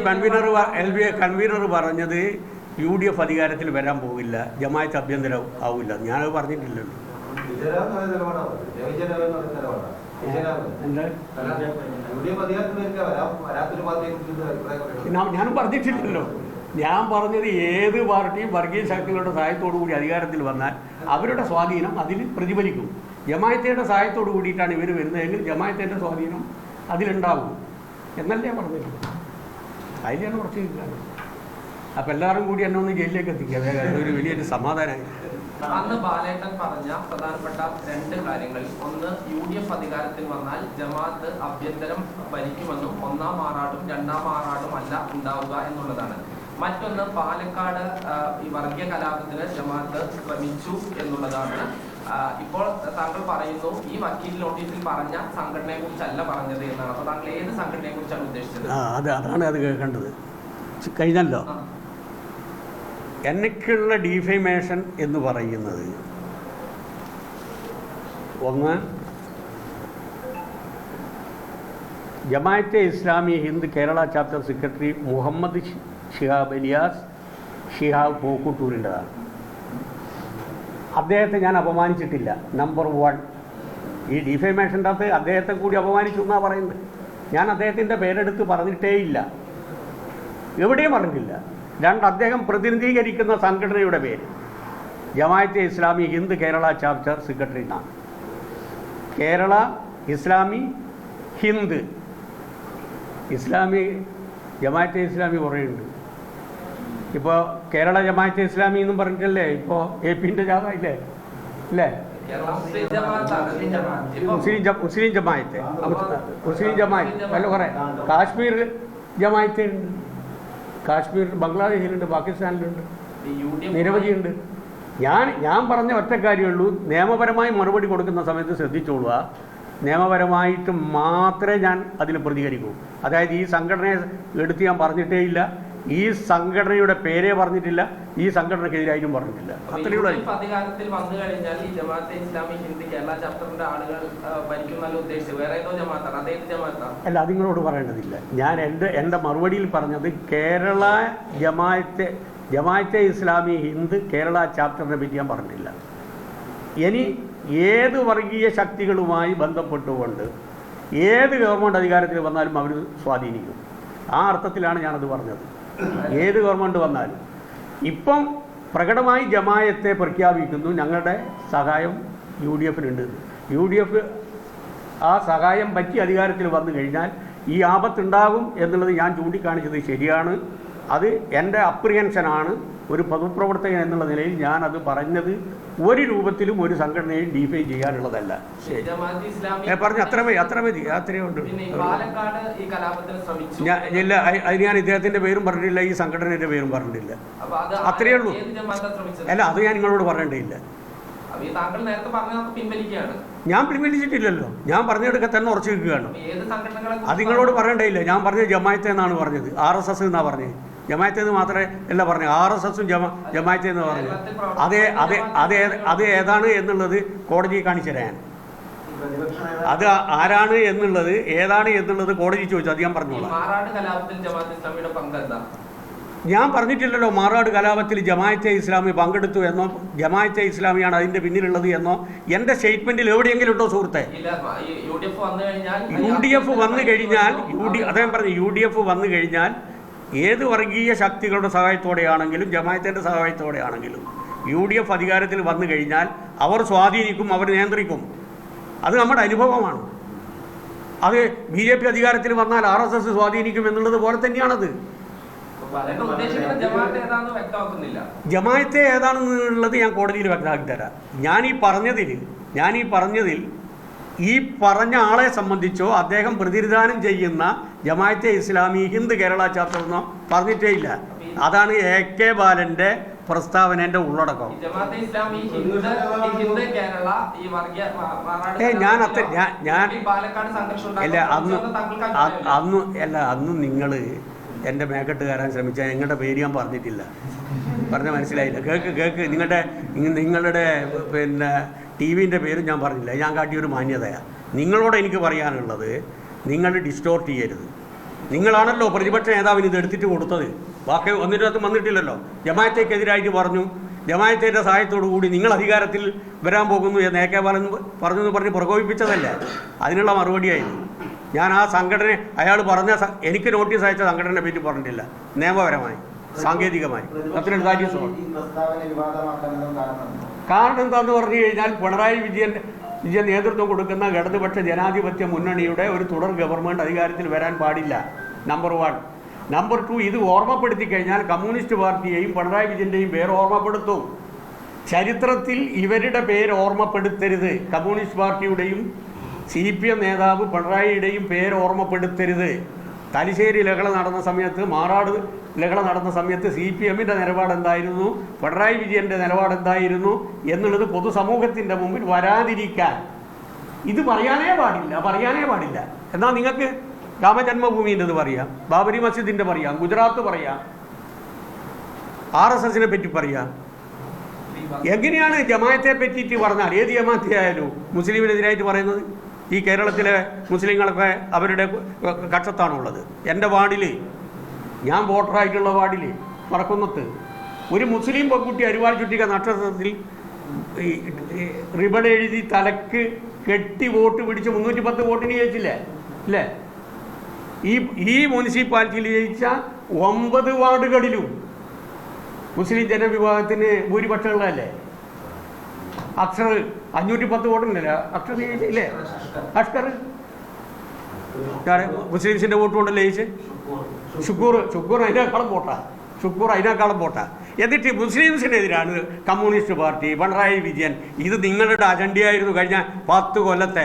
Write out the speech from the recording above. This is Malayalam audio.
കൺവീനർ എൽ ബി കൺവീനർ പറഞ്ഞത് യു ഡി എഫ് അധികാരത്തിൽ വരാൻ പോകില്ല ജമായത്ത് അഭ്യന്തരം ആവില്ല. ഞാനത് പറഞ്ഞിട്ടില്ലല്ലോ. ഞാൻ ഞാനും പറഞ്ഞിട്ടില്ലല്ലോ. ഞാൻ പറഞ്ഞത് ഏത് പാർട്ടിയും വർഗീയ ശക്തികളുടെ സഹായത്തോടു കൂടി അധികാരത്തിൽ വന്നാൽ അവരുടെ സ്വാധീനം അതിൽ പ്രതിഫലിക്കും. ജമായത്തയുടെ സഹായത്തോടു കൂടിയിട്ടാണ് ഇവർ വരുന്നതെങ്കിൽ ജമായത്തേന്റെ സ്വാധീനം അതിലുണ്ടാവും. എന്നല്ലേ പറഞ്ഞിട്ടുള്ളത് അതിലാണ് കുറച്ച് അപ്പൊ എല്ലാവരും കൂടി എന്നെ ഒന്ന് ജയിലിലേക്ക് എത്തിക്കുക. അതൊരു വലിയൊരു സമാധാനമായി. അന്ന് ബാലേട്ടൻ പറഞ്ഞ പ്രധാനപ്പെട്ട രണ്ട് കാര്യങ്ങൾ ഒന്ന് യു ഡി എഫ് അധികാരത്തിൽ വന്നാൽ ജമാഅത്ത് അഭ്യന്തരം ഭരിക്കുമെന്നും ഒന്നാം മാറാടും രണ്ടാം മാറാടും അല്ല ഉണ്ടാവുക എന്നുള്ളതാണ്. മറ്റൊന്ന് പാലക്കാട് ഈ വർഗീയ കലാപത്തിന് ജമാഅത്ത് ശ്രമിച്ചു എന്നുള്ളതാണ്. ഇപ്പോൾ താങ്കൾ പറയുന്നു ഈ വക്കീൽ നോട്ടീസിൽ പറഞ്ഞ സംഘടനയെ കുറിച്ചല്ല പറഞ്ഞത് എന്നാണ്. അപ്പൊ താങ്കൾ ഏത് സംഘടനയെ കുറിച്ചാണ് ഉദ്ദേശിച്ചത്? ആ അത് അതാണ് അത് കേൾക്കേണ്ടത്. കഴിഞ്ഞല്ലോ. എനിക്കുള്ള ഡീഫൈമേഷൻ എന്ന് പറയുന്നത് ഒന്ന് Jamaat-e Islami Hind Kerala chapter secretary Muhammad Shihab alias Shihab പോക്കൂട്ടൂരിന്റെതാണ്. അദ്ദേഹത്തെ ഞാൻ അപമാനിച്ചിട്ടില്ല. നമ്പർ വൺ ഈ ഡിഫൈമേഷന്റെ അകത്ത് അദ്ദേഹത്തെ കൂടി അപമാനിച്ചു എന്നാണ് പറയുന്നത്? ഞാൻ അദ്ദേഹത്തിന്റെ പേരെടുത്ത് പറഞ്ഞിട്ടേയില്ല. എവിടെയും പറഞ്ഞില്ല രണ്ട് അദ്ദേഹം പ്രതിനിധീകരിക്കുന്ന സംഘടനയുടെ പേര്. ജമാഅത്തെ ഇസ്ലാമി ഹിന്ദ് കേരള ചാപ്റ്റർ സെക്രട്ടറി എന്നാണ് കേരള ഇസ്ലാമി ഹിന്ദ്. ഇസ്ലാമി ജമാഅത്തെ ഇസ്ലാമി കുറേയുണ്ട്. ഇപ്പോൾ കേരള ജമാഅത്ത് ഇസ്ലാമി എന്നും പറഞ്ഞിട്ടല്ലേ? ഇപ്പോൾ എ പിന്റെ ജാഥയില്ലേ കേരള മുസ്ലിം. മുസ്ലിം ജമാഅത്ത്. മുസ്ലിം ജ- മുസ്ലിം ജമായത്തെ മുസ്ലിം ജമായത്ത് അല്ല കുറേ. കാശ്മീർ ജമാഅത്ത് ഉണ്ട്. കാശ്മീർ ബംഗ്ലാദേശിലുണ്ട് പാകിസ്ഥാനിലുണ്ട്. നിരവധിയുണ്ട്. ഞാൻ ഞാൻ പറഞ്ഞ ഒറ്റ കാര്യമുള്ളൂ. നിയമപരമായി മറുപടി കൊടുക്കുന്ന സമയത്ത് ശ്രദ്ധിച്ചോളുക. നിയമപരമായിട്ട് മാത്രമേ ഞാൻ അതിൽ പ്രതികരിക്കൂ. അതായത് ഈ സംഘടനയെ എടുത്ത് ഞാൻ പറഞ്ഞിട്ടേ ഇല്ല. ഈ സംഘടനയുടെ പേരെ പറഞ്ഞിട്ടില്ല ഈ സംഘടനക്കെതിരായിട്ടും പറഞ്ഞിട്ടില്ല. അപ്പൊ അത്രയേ യു ഉള്ളൂ ഡി എഫ് അധികാരത്തിൽ വന്നു കഴിഞ്ഞാൽ ഈ ജമാഅത്തെ ഇസ്ലാമി ഹിന്ദി കേരള ചാപ്റ്ററിന്റെ ആളുകൾ ഭരിക്കുന്നല്ല ഉദ്ദേശിച്ചത്. വേറെ ഏതോ ജമാഅത്താണ്? അതേ ജമാഅത്താണ്. അല്ല അത് നിങ്ങളോട് പറയേണ്ടതില്ല. ഞാൻ എന്റെ എന്റെ മറുപടിയിൽ പറഞ്ഞത് കേരള ജമാഅത്തെ ജമാഅത്തെ ഇസ്ലാമി ഹിന്ദ് കേരള ചാപ്റ്ററിനെ പറ്റി ഞാൻ പറഞ്ഞില്ല ഇനി ഏത് വർഗീയ ശക്തികളുമായി ബന്ധപ്പെട്ടുകൊണ്ട് ഏത് ഗവൺമെന്റ് അധികാരത്തിൽ വന്നാലും അവർ സ്വാധീനിക്കും. ആ അർത്ഥത്തിലാണ് ഞാനത് പറഞ്ഞത്. ഏത് ഗവൺമെന്റ് വന്നാലും. ഇപ്പം പ്രകടമായി ജമായത്തെ പ്രഖ്യാപിക്കുന്നു ഞങ്ങളുടെ സഹായം യു ഡി എഫിനുണ്ട് യു ഡി എഫ് ആ സഹായം പറ്റി അധികാരത്തിൽ വന്നു കഴിഞ്ഞാൽ ഈ ആപത്തുണ്ടാകും എന്നുള്ളത് ഞാൻ ചൂണ്ടിക്കാണിച്ചത് ശരിയാണ്. അത് എന്റെ അപ്രിയൻഷനാണ് ഒരു പൊതുപ്രവർത്തകൻ എന്നുള്ള നിലയിൽ ഞാൻ അത് പറഞ്ഞത് ഒരു രൂപത്തിലും ഒരു സംഘടനയും ഡിഫൈൻ ചെയ്യാനുള്ളതല്ല. പറഞ്ഞു അത്ര മതി അത്ര മതി അത്രയേ ഉണ്ട് ഞാൻ ഇല്ല അത് ഞാൻ ഇദ്ദേഹത്തിന്റെ പേരും പറഞ്ഞിട്ടില്ല ഈ സംഘടനയുടെ പേരും പറഞ്ഞിട്ടില്ല. അത്രയേ ഉള്ളൂ. അല്ല അത് ഞാൻ നിങ്ങളോട് പറയേണ്ടതില്ല. ഞാൻ പിൻവലിച്ചിട്ടില്ലല്ലോ. ഞാൻ പറഞ്ഞെടുക്ക തന്നെ ഉറച്ചു നിൽക്കുകയാണ്. അത് നിങ്ങളോട് പറയേണ്ടതില്ല. ഞാൻ പറഞ്ഞത് ജമായത്തെ എന്നാണ് പറഞ്ഞത്. ആർ എസ് എസ് എന്നാണ് പറഞ്ഞത്? ജമായത്തെ എന്ന് മാത്രമേ അല്ല പറഞ്ഞു. ആർ എസ് എസും ജമാ ജമായത്തെ എന്ന് പറഞ്ഞു. അതേ അതേ അത് അത് ഏതാണ് എന്നുള്ളത് കോടതി കാണിച്ചു തരാൻ. അത് ആരാണ് എന്നുള്ളത് ഏതാണ് എന്നുള്ളത് കോടതി ചോദിച്ചു. അത് ഞാൻ പറഞ്ഞോളാം. ജമാഅത്ത് ഞാൻ പറഞ്ഞിട്ടില്ലല്ലോ മാറാട് കലാപത്തിൽ ജമായത്തെ ഇസ്ലാമി പങ്കെടുത്തു എന്നോ ജമായത്തെ ഇസ്ലാമിയാണ് അതിന്റെ പിന്നിലുള്ളത് എന്നോ. എന്റെ സ്റ്റേറ്റ്മെന്റിൽ എവിടെയെങ്കിലും ഉണ്ടോ സുഹൃത്തെ? ഇല്ല ഈ യു ഡി എഫ് വന്നു കഴിഞ്ഞാൽ യു ഡി എഫ് വന്നു കഴിഞ്ഞാൽ യു ഡി അദ്ദേഹം പറഞ്ഞു യു ഡി എഫ് വന്നു കഴിഞ്ഞാൽ ഏത് വർഗീയ ശക്തികളുടെ സഹായത്തോടെയാണെങ്കിലും ജമായത്തിന്റെ സഹായത്തോടെയാണെങ്കിലും യു ഡി എഫ് അധികാരത്തിൽ വന്നു കഴിഞ്ഞാൽ അവർ സ്വാധീനിക്കും അവർ നിയന്ത്രിക്കും. അത് നമ്മുടെ അനുഭവമാണ്. അത് ബി ജെ പി അധികാരത്തിൽ വന്നാൽ ആർ എസ് എസ് സ്വാധീനിക്കും എന്നുള്ളത് പോലെ തന്നെയാണത്. ജമായത്തെ ഏതാണെന്നുള്ളത് ഞാൻ കോടതിയിൽ വ്യക്തമാക്കി തരാം. ഞാൻ ഈ പറഞ്ഞതിൽ ഞാൻ ഈ പറഞ്ഞതിൽ ഈ പറഞ്ഞ ആളെ സംബന്ധിച്ചോ അദ്ദേഹം പ്രതിനിധാനം ചെയ്യുന്ന ജമാഅത്തെ ഇസ്ലാമി ഹിന്ദ് കേരള ചാപ്റ്റർ എന്നോ പറഞ്ഞിട്ടേ ഇല്ല. അതാണ് എ കെ ബാലന്റെ പ്രസ്താവനേന്റെ ഉള്ളടക്കം. ഏ ഞാൻ അത്ര ഞാൻ അല്ല അന്ന്? അന്ന് അല്ല അന്ന് നിങ്ങൾ എന്റെ മേക്കെട്ട് കയറാൻ ശ്രമിച്ചാൽ നിങ്ങളുടെ പേര് ഞാൻ പറഞ്ഞിട്ടില്ല. പറഞ്ഞ മനസ്സിലായില്ല. കേക്ക് കേക്ക് നിങ്ങളുടെ നിങ്ങളുടെ പിന്നെ ടി വിന്റെ പേര് ഞാൻ പറഞ്ഞില്ല. ഞാൻ കാട്ടിയൊരു മാന്യതയാണ് നിങ്ങളോട് എനിക്ക് പറയാനുള്ളത് നിങ്ങൾ ഡിസ്റ്റോർട്ട് ചെയ്യരുത്. നിങ്ങളാണല്ലോ പ്രതിപക്ഷ നേതാവിന് ഇത് എടുത്തിട്ട് കൊടുത്തത്. ബാക്കി ഒന്നിനകത്ത് വന്നിട്ടില്ലല്ലോ. ജമായത്തേക്കെതിരായിട്ട് പറഞ്ഞു. ജമായത്തേന്റെ സഹായത്തോടു കൂടി നിങ്ങൾ അധികാരത്തിൽ വരാൻ പോകുന്നു എന്ന് എ കെ ബാലൻ പറഞ്ഞു എന്ന് പറഞ്ഞ് പ്രകോപിപ്പിച്ചതല്ല. അതിനുള്ള മറുപടിയായിരുന്നു. ഞാൻ ആ സംഘടന അയാൾ പറഞ്ഞ എനിക്ക് നോട്ടീസ് അയച്ച സംഘടനയെ പറ്റി പറഞ്ഞിട്ടില്ല. നിയമപരമായി സാങ്കേതികമായി. അത്രയും കാരണം എന്താണെന്ന് പറഞ്ഞു കഴിഞ്ഞാൽ പിണറായി വിജയൻ വിജയൻ നേതൃത്വം കൊടുക്കുന്ന ഇടതുപക്ഷ ജനാധിപത്യ മുന്നണിയുടെ ഒരു തുടർ ഗവൺമെന്റ് അധികാരത്തിൽ വരാൻ പാടില്ല. നമ്പർ വൺ നമ്പർ ടു ഇത് ഓർമ്മപ്പെടുത്തി കഴിഞ്ഞാൽ കമ്മ്യൂണിസ്റ്റ് പാർട്ടിയെയും പിണറായി വിജയന്റെയും പേര് ഓർമ്മപ്പെടുത്തും. ചരിത്രത്തിൽ ഇവരുടെ പേര് ഓർമ്മപ്പെടുത്തരുത്. കമ്മ്യൂണിസ്റ്റ് പാർട്ടിയുടെയും സി പി എം നേതാവ് പിണറായിയുടെയും പേര് ഓർമ്മപ്പെടുത്തരുത്. തലശ്ശേരി ലഹള നടന്ന സമയത്ത് മാറാട് ലഹള നടന്ന സമയത്ത് സി പി എമ്മിന്റെ നിലപാട് എന്തായിരുന്നു പിണറായി വിജയന്റെ നിലപാട് എന്തായിരുന്നു എന്നുള്ളത് പൊതുസമൂഹത്തിന്റെ മുമ്പിൽ വരാതിരിക്കാൻ. ഇത് പറയാനേ പാടില്ല പറയാനേ പാടില്ല. എന്നാൽ നിങ്ങൾക്ക് രാമജന്മഭൂമിന്റെത് പറയാം ബാബരി മസ്ജിദിന്റെ പറയാം ഗുജറാത്ത് പറയാം ആർ എസ് എസിനെ പറ്റി പറയാം. എങ്ങനെയാണ് ജമായത്തെ പറ്റിയിട്ട് പറഞ്ഞാൽ ഏത് ജമാഅത്തെ ആയാലും മുസ്ലിമിനെതിരായിട്ട് പറയുന്നത്? ഈ കേരളത്തിലെ മുസ്ലിങ്ങളൊക്കെ അവരുടെ കക്ഷത്താണുള്ളത്. എന്റെ വാർഡിൽ ഞാൻ വോട്ടറായിട്ടുള്ള വാർഡിൽ മറക്കുന്നത്ത് ഒരു മുസ്ലിം പെൺകുട്ടി അരുവാൾ ചുറ്റിക നക്ഷത്രത്തിൽ റിബൺ എഴുതി തലക്ക് കെട്ടി വോട്ട് പിടിച്ച് മുന്നൂറ്റി പത്ത് വോട്ടിന് ജയിച്ചില്ലേ? അല്ലേ ഈ ഈ മുനിസിപ്പാലിറ്റിയിൽ ജയിച്ച ഒമ്പത് വാർഡുകളിലും മുസ്ലിം ജനവിഭാഗത്തിന് ഭൂരിപക്ഷമുള്ളതല്ലേ? അക്ഷർ അഞ്ഞൂറ്റി പത്ത് വോട്ടുണ്ടല്ലോ അക്ഷർ ഇല്ലേ? അഷ്കർ? മുസ്ലിംസിന്റെ വോട്ട് കൊണ്ടല്ലേ ജയിച്ച് ഷുക്കൂർ ഷുക്കൂർ അതിനേക്കാളും വോട്ടാ. ഷുക്കൂർ അതിനേക്കാളും വോട്ടാ. എന്നിട്ട് മുസ്ലിംസിനെതിരാണ് കമ്മ്യൂണിസ്റ്റ് പാർട്ടി പിണറായി വിജയൻ. ഇത് നിങ്ങളുടെ അജണ്ടയായിരുന്നു കഴിഞ്ഞ പത്ത് കൊല്ലത്തെ.